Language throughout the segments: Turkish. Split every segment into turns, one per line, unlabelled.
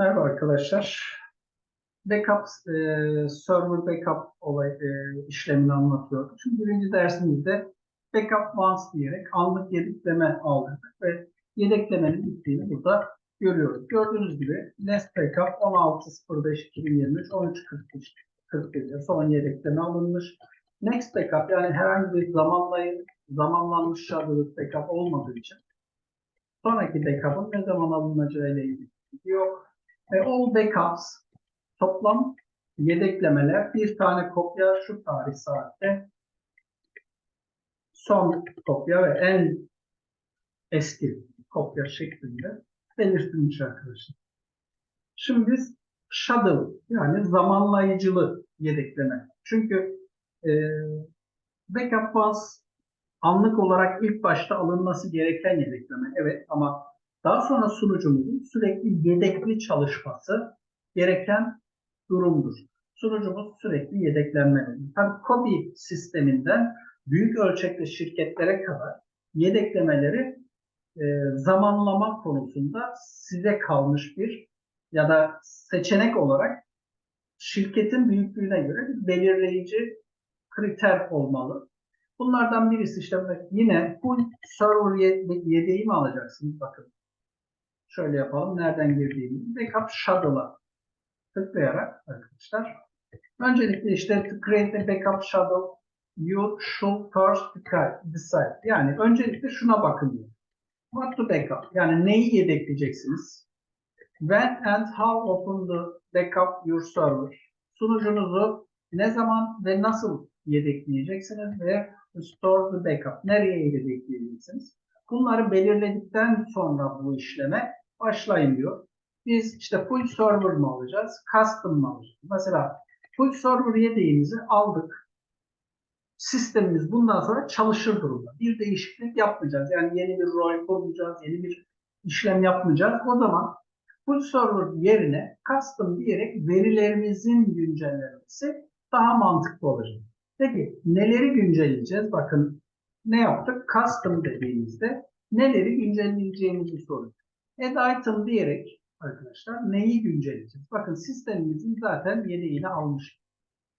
Merhaba arkadaşlar. Backup, e, server backup olay, e, işlemini anlatıyorduk. Şimdi birinci dersimizde backup once diyerek anlık yedekleme aldık ve yedeklemenin bittiğini burada görüyoruz. Gördüğünüz gibi Nest Backup 16.05.2023 13.41'de son yedekleme alınmış. Next Backup yani herhangi bir zamanlayın, zamanlanmış sharded backup olmadığı için sonraki backup'ın ne zaman alınacağı ile ilgili yok. All backups toplam yedeklemeler bir tane kopya şu tarih saatte son kopya ve en eski kopya şeklinde belirtilmiş arkadaşlar. Şimdi biz shuttle yani zamanlayıcılı yedekleme. Çünkü e, backup once anlık olarak ilk başta alınması gereken yedekleme. Evet ama daha sonra sunucumuzun sürekli yedekli çalışması gereken durumdur. Sunucumuz sürekli yedeklenmelidir. Tabii COBI sisteminden büyük ölçekli şirketlere kadar yedeklemeleri e, zamanlama konusunda size kalmış bir ya da seçenek olarak şirketin büyüklüğüne göre bir belirleyici kriter olmalı. Bunlardan birisi işte yine full server yedeği mi alacaksınız? Bakın şöyle yapalım. Nereden girdiğimizi backup shuttle'a tıklayarak arkadaşlar. Öncelikle işte create a backup shuttle you should first decide. Yani öncelikle şuna bakın. What to backup? Yani neyi yedekleyeceksiniz? When and how often the backup your server? Sunucunuzu ne zaman ve nasıl yedekleyeceksiniz ve store the backup. Nereye yedekleyeceksiniz? Bunları belirledikten sonra bu işleme başlayın diyor. Biz işte full server mı alacağız, custom mı alacağız? Mesela full server yedeğimizi aldık. Sistemimiz bundan sonra çalışır durumda. Bir değişiklik yapmayacağız. Yani yeni bir rol kurmayacağız, yeni bir işlem yapmayacağız. O zaman full server yerine custom diyerek verilerimizin güncellenmesi daha mantıklı olacak. Peki neleri güncelleyeceğiz? Bakın ne yaptık? Custom dediğimizde neleri güncelleyeceğimizi soruyor. Add item diyerek arkadaşlar neyi güncelleyeceğiz? Bakın sistemimizin zaten yedeğini almış.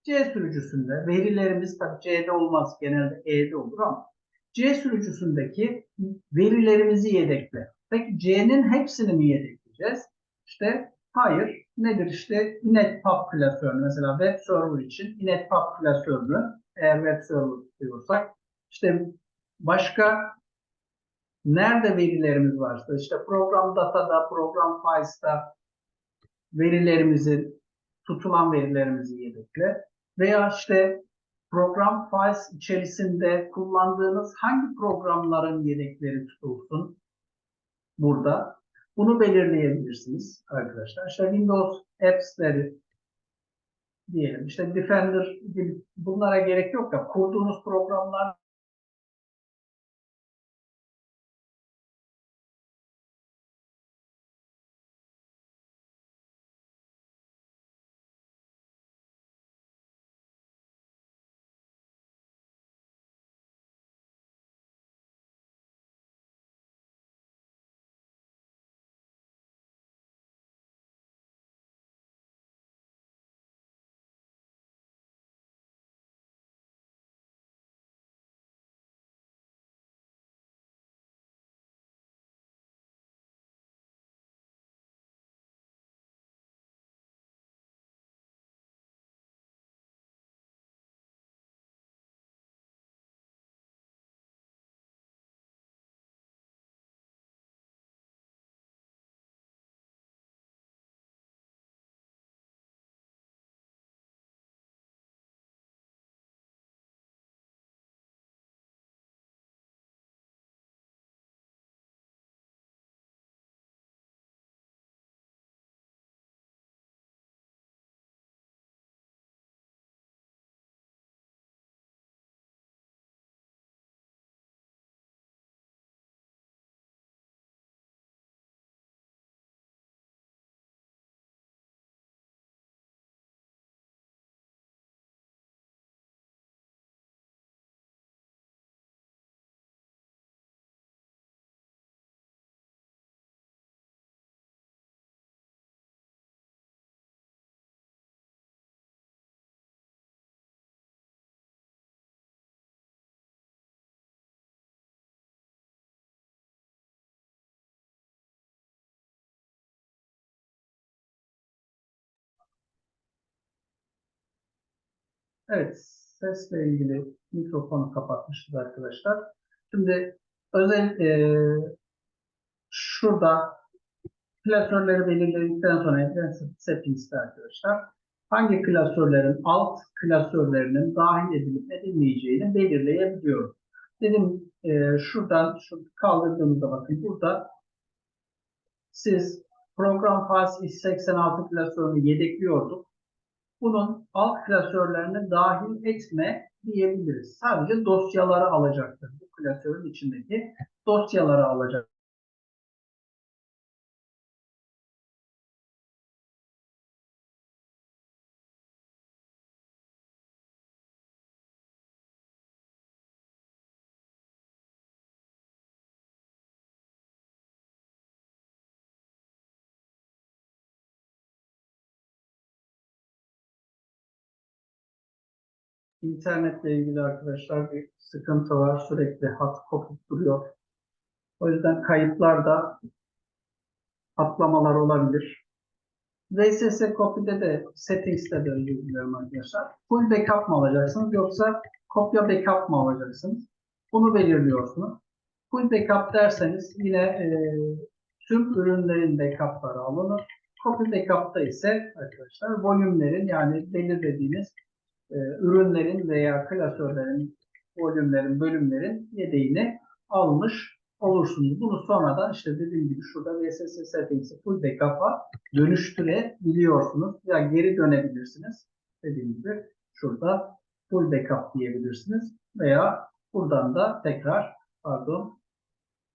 C sürücüsünde verilerimiz tabii C'de olmaz genelde E'de olur ama C sürücüsündeki verilerimizi yedekle. Peki C'nin hepsini mi yedekleyeceğiz? İşte hayır. Nedir işte inetpub klasörü mesela web server için inetpub klasörünü eğer web server diyorsak işte başka nerede verilerimiz varsa işte program datada, program files'ta verilerimizi tutulan verilerimizi yedekle veya işte program files içerisinde kullandığınız hangi programların yedekleri tutulsun burada. Bunu belirleyebilirsiniz arkadaşlar. İşte Windows Apps'leri diyelim. İşte Defender gibi bunlara gerek yok da kurduğunuz programlar Evet, sesle ilgili mikrofonu kapatmışız arkadaşlar. Şimdi özel e, şurada klasörleri belirledikten sonra Advanced Settings'te arkadaşlar hangi klasörlerin alt klasörlerinin dahil edilip edilmeyeceğini belirleyebiliyoruz. Dedim e, şuradan şu kaldırdığımızda bakın burada siz program files x86 klasörünü yedekliyorduk. Bunun alt klasörlerini dahil etme diyebiliriz. Sadece dosyaları alacaktır. Bu klasörün içindeki dosyaları alacak. İnternetle ilgili arkadaşlar bir sıkıntı var. Sürekli hat kopup duruyor. O yüzden kayıtlarda atlamalar olabilir. VSS Copy'de de Settings'te de özür diliyorum arkadaşlar. Full backup mı alacaksınız yoksa kopya backup mı alacaksınız? Bunu belirliyorsunuz. Full backup derseniz yine e, tüm ürünlerin backup'ları alınır. Copy backup'ta ise arkadaşlar volümlerin yani belirlediğiniz e, ürünlerin veya klasörlerin, volümlerin, bölümlerin yedeğini almış olursunuz. Bunu sonradan işte dediğim gibi şurada VSS settings'i full backup'a dönüştürebiliyorsunuz. Ya geri dönebilirsiniz. Dediğim gibi şurada full backup diyebilirsiniz. Veya buradan da tekrar pardon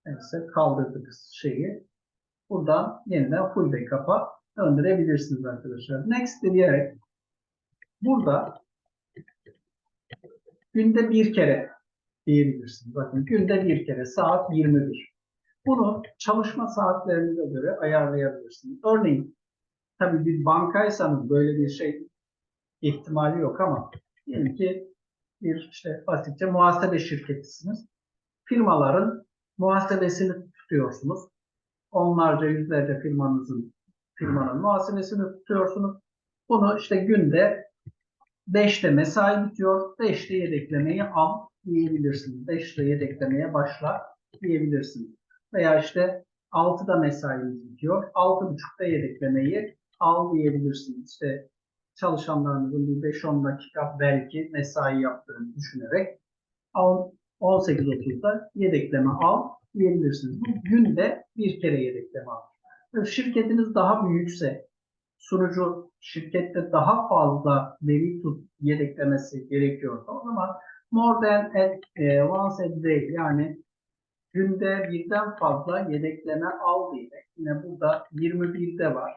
neyse kaldırdık şeyi. Buradan yeniden full backup'a döndürebilirsiniz arkadaşlar. Next diyerek burada günde bir kere diyebilirsiniz. Bakın günde bir kere saat 21. Bunu çalışma saatlerinize göre ayarlayabilirsiniz. Örneğin tabii bir bankaysanız böyle bir şey ihtimali yok ama diyelim ki bir işte basitçe muhasebe şirketisiniz. Firmaların muhasebesini tutuyorsunuz. Onlarca yüzlerce firmanızın firmanın muhasebesini tutuyorsunuz. Bunu işte günde 5'te mesai bitiyor. 5'te yedeklemeyi al diyebilirsiniz. 5'te yedeklemeye başla diyebilirsiniz. Veya işte 6'da mesaimiz bitiyor. 6.30'da yedeklemeyi al diyebilirsiniz. İşte çalışanlarınızın bir 5-10 dakika belki mesai yaptığını düşünerek 18.30'da yedekleme al diyebilirsiniz. Bu günde bir kere yedekleme al. Şirketiniz daha büyükse sunucu şirkette daha fazla veri tut yedeklemesi gerekiyorsa o zaman more than at, e, once a day yani günde birden fazla yedekleme al diyerek yine burada 21'de var.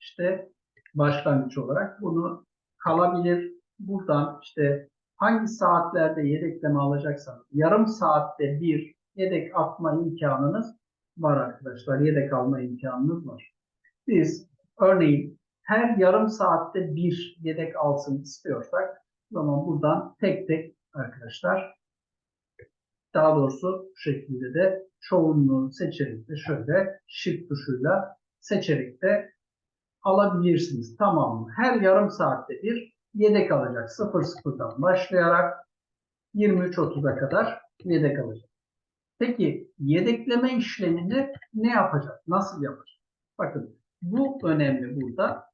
İşte başlangıç olarak bunu kalabilir. Buradan işte hangi saatlerde yedekleme alacaksanız yarım saatte bir yedek atma imkanınız var arkadaşlar. Yedek alma imkanınız var. Biz örneğin her yarım saatte bir yedek alsın istiyorsak o zaman buradan tek tek arkadaşlar daha doğrusu şu şekilde de çoğunluğu seçerek de şöyle shift tuşuyla seçerek de alabilirsiniz. Tamam mı? Her yarım saatte bir yedek alacak. 00'dan başlayarak 23.30'a kadar yedek alacak. Peki yedekleme işlemini ne yapacak? Nasıl yapacak? Bakın bu önemli burada.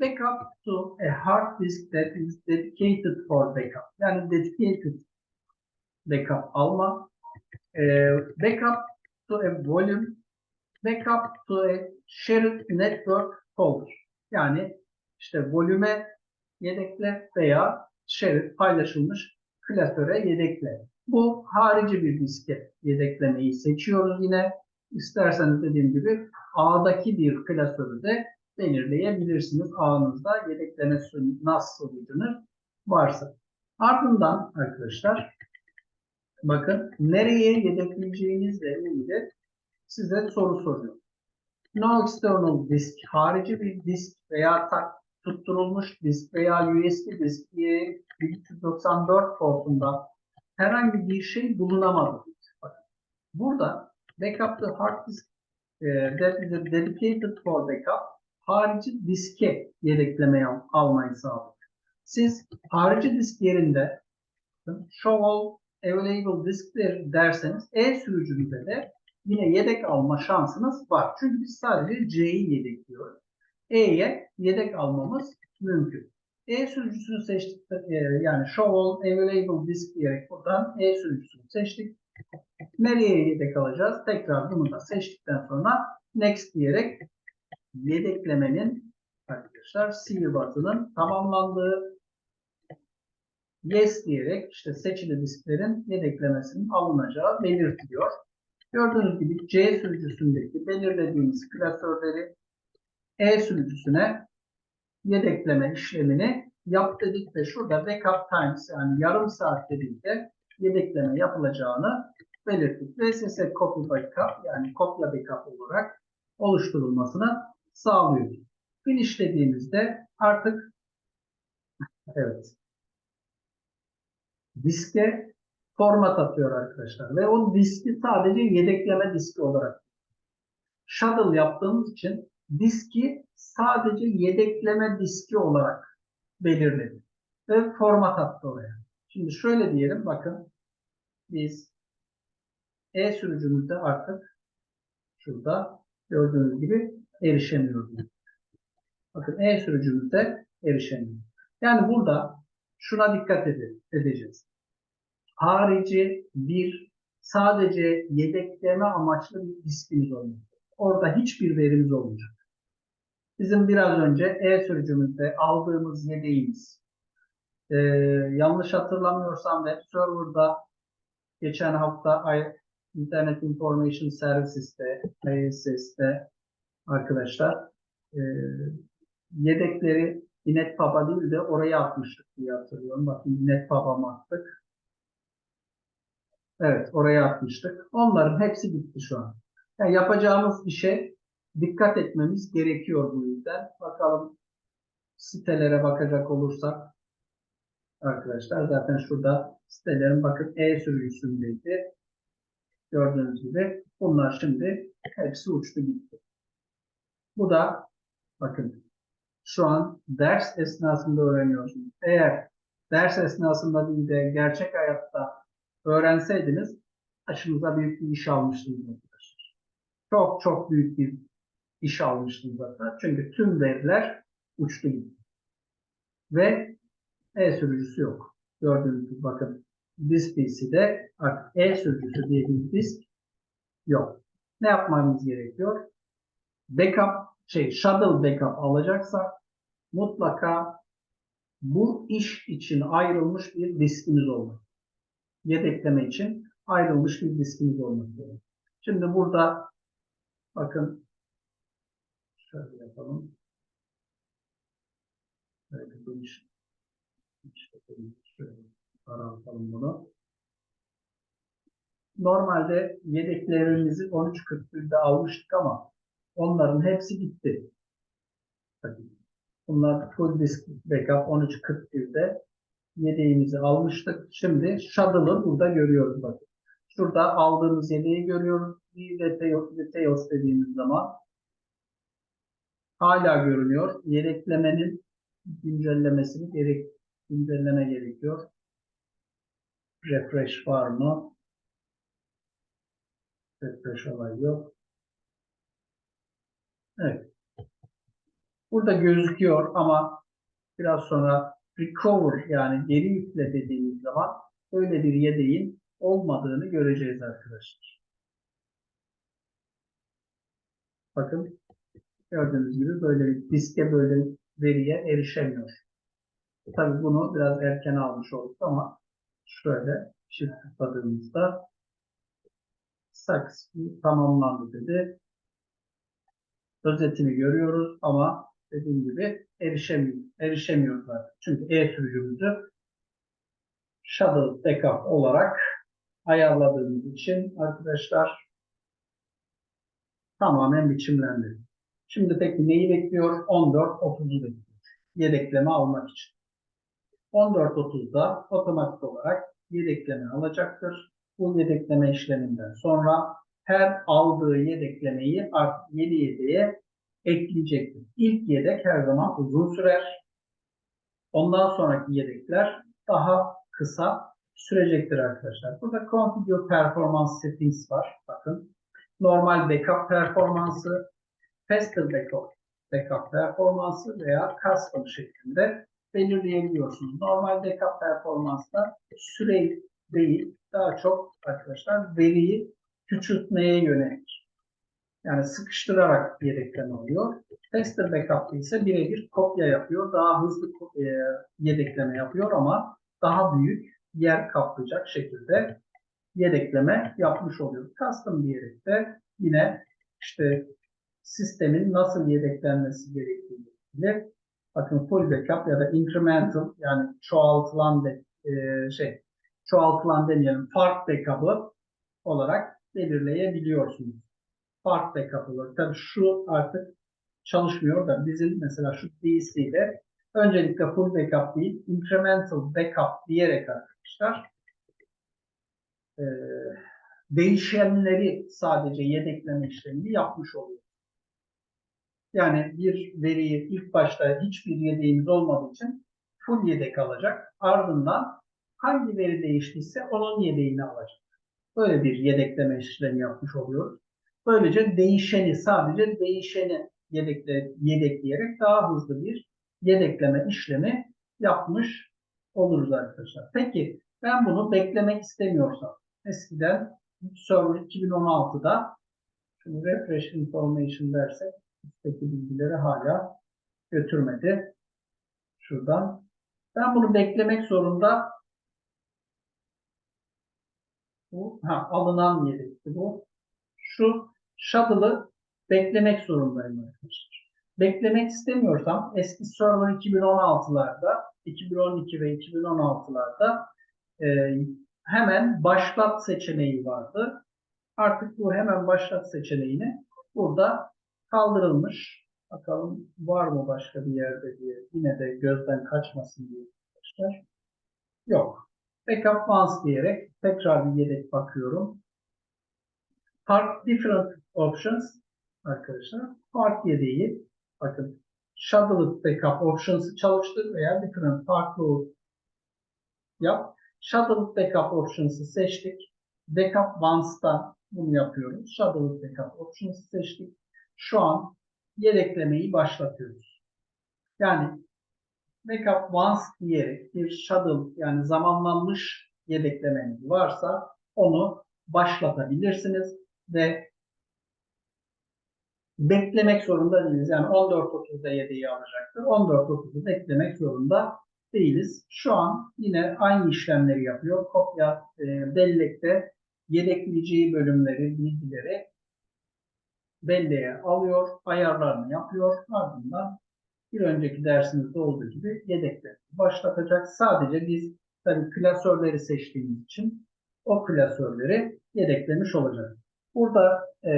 Backup to a hard disk that is dedicated for backup. Yani dedicated backup alma. E, backup to a volume. Backup to a shared network folder. Yani işte volüme yedekle veya shared paylaşılmış klasöre yedekle. Bu harici bir diske yedeklemeyi seçiyoruz yine. İsterseniz dediğim gibi A'daki bir klasörü de belirleyebilirsiniz. Ağınızda yedekleme nasıl sonucunuz varsa. Ardından arkadaşlar bakın nereye yedekleyeceğinizle ilgili size soru soruyor. No external disk, harici bir disk veya tak, tutturulmuş disk veya USB disk diye 1394 portunda herhangi bir şey bulunamadı. Bakın, burada backup the hard disk uh, that is dedicated for backup harici diske yedekleme almayı sağlıyor. Siz harici disk yerinde show all available disk der- derseniz E sürücümüzde de yine yedek alma şansınız var. Çünkü biz sadece C'yi yedekliyoruz. E'ye yedek almamız mümkün. E sürücüsünü seçtik. e, Yani show all available disk diyerek buradan E sürücüsünü seçtik. Nereye yedek alacağız? Tekrar bunu da seçtikten sonra next diyerek yedeklemenin arkadaşlar sihirbazının tamamlandığı yes diyerek işte seçili disklerin yedeklemesinin alınacağı belirtiliyor. Gördüğünüz gibi C sürücüsündeki belirlediğimiz klasörleri E sürücüsüne yedekleme işlemini yap dedik ve şurada backup times yani yarım saat dediğinde yedekleme yapılacağını belirttik. VSS copy backup yani kopya backup olarak oluşturulmasını sağlıyoruz. Finish dediğimizde artık evet diske format atıyor arkadaşlar ve o diski sadece yedekleme diski olarak shuttle yaptığımız için diski sadece yedekleme diski olarak belirledi ve format attı oraya. Şimdi şöyle diyelim bakın biz e sürücümüzde artık şurada gördüğünüz gibi erişemiyoruz. Bakın E sürücümüzde erişemiyoruz. Yani burada şuna dikkat ede- edeceğiz. Harici bir sadece yedekleme amaçlı bir diskimiz olacak. Orada hiçbir verimiz olmayacak. Bizim biraz önce E sürücümüzde aldığımız yedeğimiz ee, yanlış hatırlamıyorsam web server'da geçen hafta Internet Information Services'te, ISS'te arkadaşlar e, yedekleri NetPub'a değil de oraya atmıştık diye hatırlıyorum. Bakın NetPub'a mı attık? Evet, oraya atmıştık. Onların hepsi bitti şu an. Yani yapacağımız işe dikkat etmemiz gerekiyor bu yüzden. Bakalım sitelere bakacak olursak arkadaşlar zaten şurada sitelerin bakın E sürücüsündeydi. Gördüğünüz gibi bunlar şimdi hepsi uçtu gitti. Bu da bakın şu an ders esnasında öğreniyorsunuz. Eğer ders esnasında değil de gerçek hayatta öğrenseydiniz başınıza büyük bir iş almıştınız arkadaşlar. Çok çok büyük bir iş almıştınız hatta. Çünkü tüm veriler uçtu gitti. Ve E sürücüsü yok. Gördüğünüz gibi bakın disk PC'de artık E sürücüsü diye bir disk yok. Ne yapmamız gerekiyor? Backup, şey shuttle backup alacaksak mutlaka bu iş için ayrılmış bir diskimiz olmalı. Yedekleme için ayrılmış bir diskimiz olması gerekiyor. Şimdi burada bakın şöyle yapalım. Şöyle bu iş. şöyle araltalım bunu. Normalde yedeklerimizi 13.41'de almıştık ama onların hepsi gitti. Bunlar full disk backup 13.41'de yedeğimizi almıştık. Şimdi shuttle'ı burada görüyoruz bakın. Şurada aldığımız yedeği görüyoruz. Bir details dediğimiz zaman hala görünüyor. Yedeklemenin güncellemesini gerek, güncelleme gerekiyor. Refresh var mı? Refresh olay yok. Evet. Burada gözüküyor ama biraz sonra recover yani geri yükle dediğimiz zaman öyle bir yedeğin olmadığını göreceğiz arkadaşlar. Bakın gördüğünüz gibi böyle bir diske böyle veriye erişemiyor. Tabii bunu biraz erken almış olduk ama şöyle shift tıkladığımızda successful tamamlandı dedi. Özetini görüyoruz ama dediğim gibi erişemiyor, erişemiyoruz artık. Çünkü E sürücümüzü shuttle backup olarak ayarladığımız için arkadaşlar tamamen biçimlendi. Şimdi peki neyi bekliyor? 14.30'u bekliyor. Yedekleme almak için. 14.30'da otomatik olarak yedekleme alacaktır. Bu yedekleme işleminden sonra her aldığı yedeklemeyi artık yeni yedeğe ekleyecektir. İlk yedek her zaman uzun sürer. Ondan sonraki yedekler daha kısa sürecektir arkadaşlar. Burada Configure Performance Settings var. Bakın. Normal backup performansı, faster backup, backup performansı veya custom şeklinde belirleyebiliyorsunuz. Normal backup performansta süre değil, daha çok arkadaşlar veriyi küçültmeye yönelik. Yani sıkıştırarak yedekleme oluyor. Tester backup ise birebir kopya yapıyor. Daha hızlı e, yedekleme yapıyor ama daha büyük yer kaplayacak şekilde yedekleme yapmış oluyor. Custom diyerek de yine işte sistemin nasıl yedeklenmesi gerektiğini ilgili. Bakın full backup ya da incremental yani çoğaltılan de, e, şey çoğaltılan demeyelim fark backup'ı olarak belirleyebiliyorsunuz. Fark backup olarak. Tabii şu artık çalışmıyor da bizim mesela şu DC'de öncelikle full backup değil incremental backup diyerek arkadaşlar e, değişenleri sadece yedekleme işlemini yapmış oluyor. Yani bir veriyi ilk başta hiçbir yedeğimiz olmadığı için full yedek alacak. Ardından hangi veri değiştiyse onun yedeğini alacak. Böyle bir yedekleme işlemi yapmış oluyoruz. Böylece değişeni sadece değişeni yedekle, yedekleyerek daha hızlı bir yedekleme işlemi yapmış oluruz arkadaşlar. Peki ben bunu beklemek istemiyorsam eskiden Server 2016'da şimdi refresh information dersek üstteki bilgileri hala götürmedi. Şuradan. Ben bunu beklemek zorunda bu ha, alınan yedekti bu. Şu shuttle'ı beklemek zorundayım arkadaşlar. Beklemek istemiyorsam eski server 2016'larda 2012 ve 2016'larda e, hemen başlat seçeneği vardı. Artık bu hemen başlat seçeneğini burada kaldırılmış. Bakalım var mı başka bir yerde diye. Yine de gözden kaçmasın diye arkadaşlar. Yok. Backup once diyerek tekrar bir yedek bakıyorum. Park different options arkadaşlar. Park yedeği bakın Shuttle backup options'ı çalıştır veya different farklı yap. Shuttle backup options'ı seçtik. Backup once'da bunu yapıyoruz. Shuttle backup options'ı seçtik. Şu an yedeklemeyi başlatıyoruz. Yani backup once diyerek bir shuttle yani zamanlanmış yedeklemeniz varsa onu başlatabilirsiniz ve beklemek zorunda değiliz. Yani 14.30'da yedeği alacaktır. 14.30'u beklemek zorunda değiliz. Şu an yine aynı işlemleri yapıyor. Kopya e, bellekte yedekleyeceği bölümleri, bilgileri belleğe alıyor, ayarlarını yapıyor. Ardından bir önceki dersimizde olduğu gibi yedekleri başlatacak. Sadece biz tabii klasörleri seçtiğimiz için o klasörleri yedeklemiş olacak. Burada e,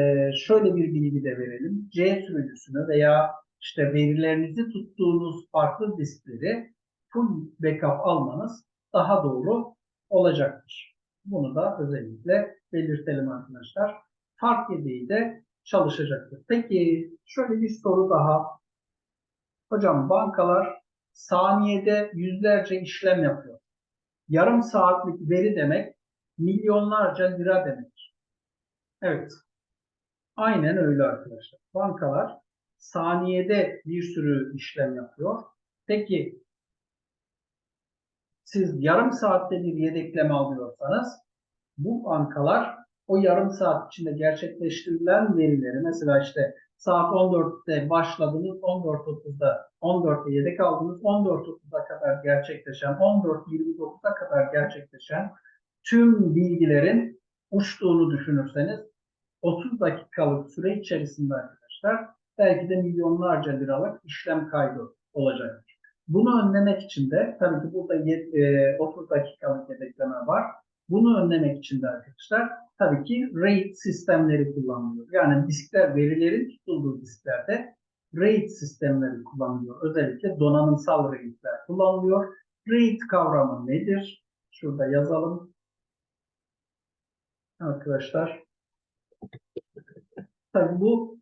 şöyle bir bilgi de verelim. C sürücüsünü veya işte verilerinizi tuttuğunuz farklı diskleri full backup almanız daha doğru olacaktır. Bunu da özellikle belirtelim arkadaşlar. Fark yedeği de çalışacaktır. Peki şöyle bir soru daha. Hocam bankalar saniyede yüzlerce işlem yapıyor. Yarım saatlik veri demek milyonlarca lira demek. Evet. Aynen öyle arkadaşlar. Bankalar saniyede bir sürü işlem yapıyor. Peki siz yarım saatte bir yedekleme alıyorsanız bu bankalar o yarım saat içinde gerçekleştirilen verileri mesela işte saat 14'te başladınız 14.30'da 14'te yedek aldınız 14.30'a kadar gerçekleşen 14.29'a kadar gerçekleşen tüm bilgilerin uçtuğunu düşünürseniz 30 dakikalık süre içerisinde arkadaşlar belki de milyonlarca liralık işlem kaydı olacaktır. Bunu önlemek için de tabii ki burada 30 dakikalık yedekleme var. Bunu önlemek için de arkadaşlar tabii ki RAID sistemleri kullanılıyor. Yani diskler, verilerin tutulduğu disklerde RAID sistemleri kullanılıyor. Özellikle donanımsal RAID'ler kullanılıyor. RAID kavramı nedir? Şurada yazalım. Arkadaşlar. Tabii bu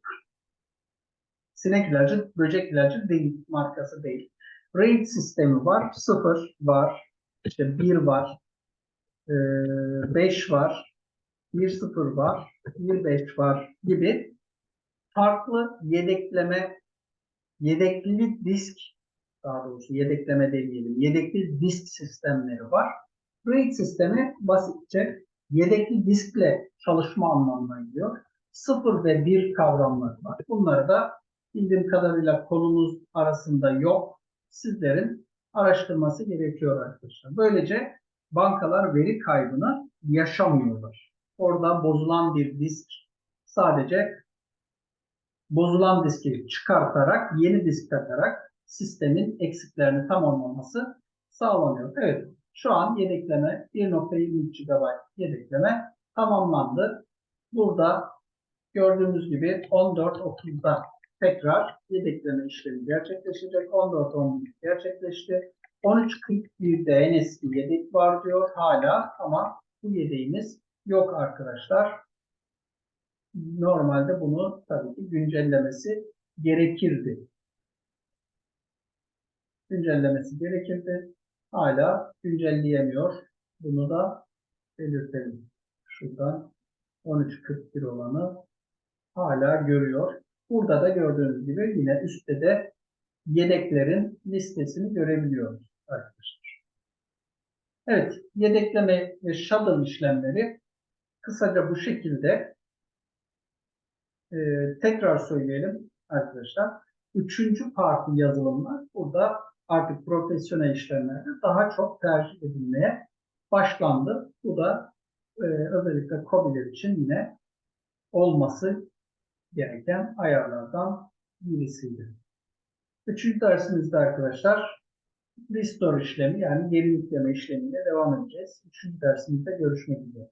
sinek ilacı, böcek ilacı değil, markası değil. RAID sistemi var. 0 var. işte 1 var. 5 var. 1-0 var. 1-5 var gibi farklı yedekleme yedekli disk daha doğrusu yedekleme demeyelim. Yedekli disk sistemleri var. RAID sistemi basitçe yedekli diskle çalışma anlamına geliyor. 0 ve 1 kavramları var. Bunları da bildiğim kadarıyla konumuz arasında yok. Sizlerin araştırması gerekiyor arkadaşlar. Böylece bankalar veri kaybını yaşamıyorlar. Orada bozulan bir disk sadece bozulan diski çıkartarak yeni disk takarak sistemin eksiklerini tamamlaması sağlanıyor. Evet şu an yedekleme 1.23 GB yedekleme tamamlandı. Burada gördüğünüz gibi 14.30'da tekrar yedekleme işlemi gerçekleşecek. 14.11 gerçekleşti. 13.41'de en eski yedek var diyor hala ama bu yedeğimiz yok arkadaşlar. Normalde bunu tabii ki güncellemesi gerekirdi. Güncellemesi gerekirdi. Hala güncelleyemiyor. Bunu da belirtelim. Şuradan 13.41 olanı hala görüyor. Burada da gördüğünüz gibi yine üstte de yedeklerin listesini görebiliyoruz arkadaşlar. Evet, yedekleme ve shuttle işlemleri kısaca bu şekilde Ee, tekrar söyleyelim arkadaşlar. Üçüncü parti yazılımlar burada artık profesyonel işlemlerde daha çok tercih edilmeye başlandı. Bu da e, özellikle COBİ'ler için yine olması gereken ayarlardan birisiydi. Üçüncü dersimizde arkadaşlar restore işlemi yani geri yükleme işlemiyle devam edeceğiz. Üçüncü dersimizde görüşmek üzere.